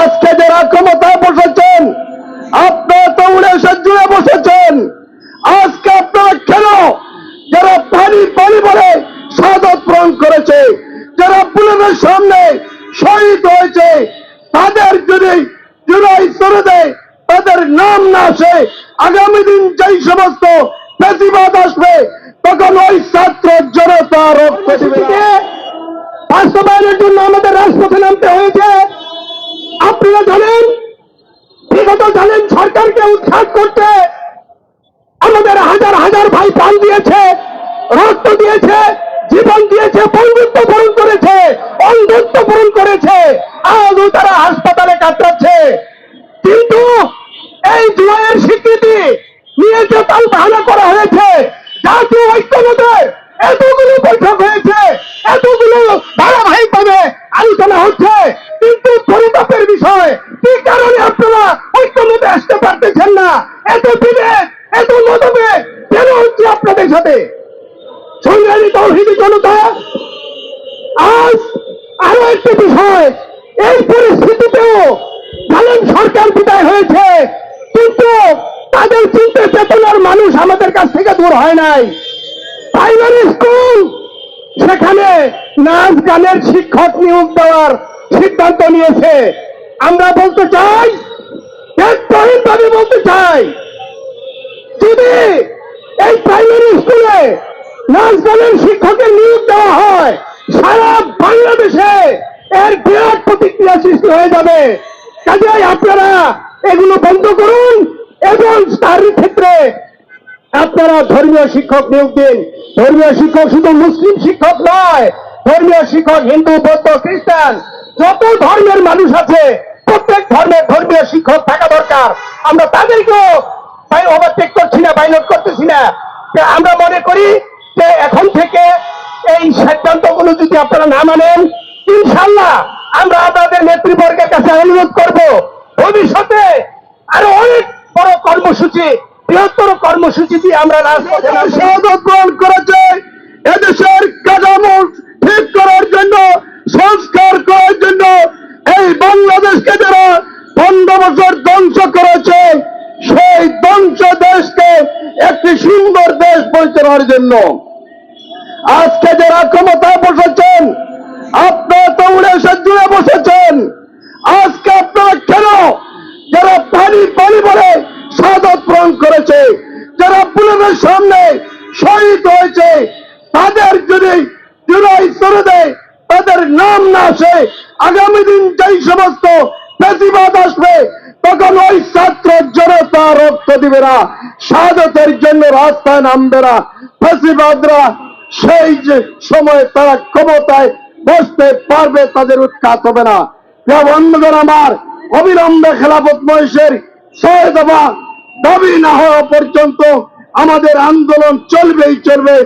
আজকে যারা ক্ষমতা বসেছেন আপনারা তো উড়েসে জুড়ে বসেছেন। আজকে আপনারা কেন যারা পানি পানি বলে সাদত পূরণ করেছে, যারা পুলিশের সামনে শহীদ হয়েছে, তাদের যদি জুলাই করে দেয় তাদের নাম না আসে, আগামী দিন যেই সমস্ত প্রতিবাদ আসবে, তখন ওই ছাত্র জনতা রক্ত বাস্তবায়নের জন্য আমাদের রাজপথে নামতে হয়েছে। আপনারা জানেন, বিগত জানেন সরকারকে উৎখাত করতে আমাদের হাজার হাজার ভাই প্রাণ দিয়েছে, রক্ত দিয়েছে, জীবন দিয়েছে, বন্ধুত্ব পূরণ করেছে, অন্ধত্ব পূরণ করেছে, আজও তারা হাসপাতালে কাটাচ্ছে কিন্তু এই জুলাইয়ের স্বীকৃতি নিয়ে যে তাল বাহানা করা হয়েছে, জাতীয় ঐক্যমতের এতগুলো বৈঠক হয়েছে, এতগুলো ধারাবাহিকভাবে আলোচনা হচ্ছে কিন্তু পরিতাপের বিষয় কি কারণে আপনারা ঐক্যমতে আসতে পারতেছেন না এত বিভেদ এত মতভেদ কেন হচ্ছে আপনাদের সাথে? সংগ্রামী তৌহিদি জনতা, আজ আরও একটি বিষয়, এই পরিস্থিতিতেও জানেন সরকার বিদায় হয়েছে, কিন্তু তাদের চিন্তা চেতনার মানুষ আমাদের কাছ থেকে দূর হয় নাই। প্রাইমারি স্কুল সেখানে নাচ গানের শিক্ষক নিয়োগ দেওয়ার সিদ্ধান্ত নিয়েছে। আমরা বলতে চাই ভাবে বলতে চাই, যদি এই প্রাইমারি স্কুলে নাচ গানের শিক্ষকের নিয়োগ দেওয়া হয়, সারা বাংলাদেশে এর বিরাট প্রতিক্রিয়া সৃষ্টি হয়ে যাবে। কাজেই আপনারা এগুলো বন্ধ করুন এবং তার ক্ষেত্রে আপনারা ধর্মীয় শিক্ষক নিয়োগ দিন। ধর্মীয় শিক্ষক শুধু মুসলিম শিক্ষক নয়, ধর্মীয় শিক্ষক, হিন্দু, বৌদ্ধ, খ্রিস্টান, যত ধর্মের মানুষ আছে, প্রত্যেক ধর্মের ধর্মীয় শিক্ষক থাকা দরকার। আমরা তাদেরকেও ওভারটেক করছি না বাইনট করতেছি না। আমরা মনে করি যে এখন থেকে এই সিদ্ধান্তগুলো যদি আপনারা না মানেন ইনশাল্লাহ আমরা আপনাদের নেতৃবর্গের কাছে অনুরোধ করব, ভবিষ্যতে আরও অনেক বড় কর্মসূচি, বৃহত্তর কর্মসূচি দিয়ে আমরা রাজপথে শাহাদত গ্রহণ করেছে, এদেশের কাঠামো ঠিক করার জন্য সংস্কার করার জন্য এই বাংলাদেশকে যারা পনেরো বছর ধ্বংস করেছে সেই ধ্বংস দেশকে একটি সুন্দর দেশ পরিচালনার জন্য। আজকে যারা ক্ষমতায় বসেছেন, আপনারা তো উড়েসে জুড়ে বসেছেন। আজকে আপনারা কেন যারা পানি পানি বলে সাদত পূরণ করেছে, যারা পুলিশের সামনে শহীদ হয়েছে, তাদের যদি জুলাই করে দেয় তাদের নাম না আসে, আগামী দিন যেই সমস্ত প্রতিবাদ আসবে তখন ওই ছাত্র জনতা রক্ত দিবে না। শাহাদতের জন্য রাস্তায় নামবে না। প্রতিবাদরা সেই যে সময় তারা ক্ষমতায় বসতে পারবে তাদের উৎখাত হবে না। বন্ধুগণ আমার, অবিলম্বে খেলাফত মহেশের ছয় দাবি না হওয়া পর্যন্ত আমাদের আন্দোলন চলবেই চলবে।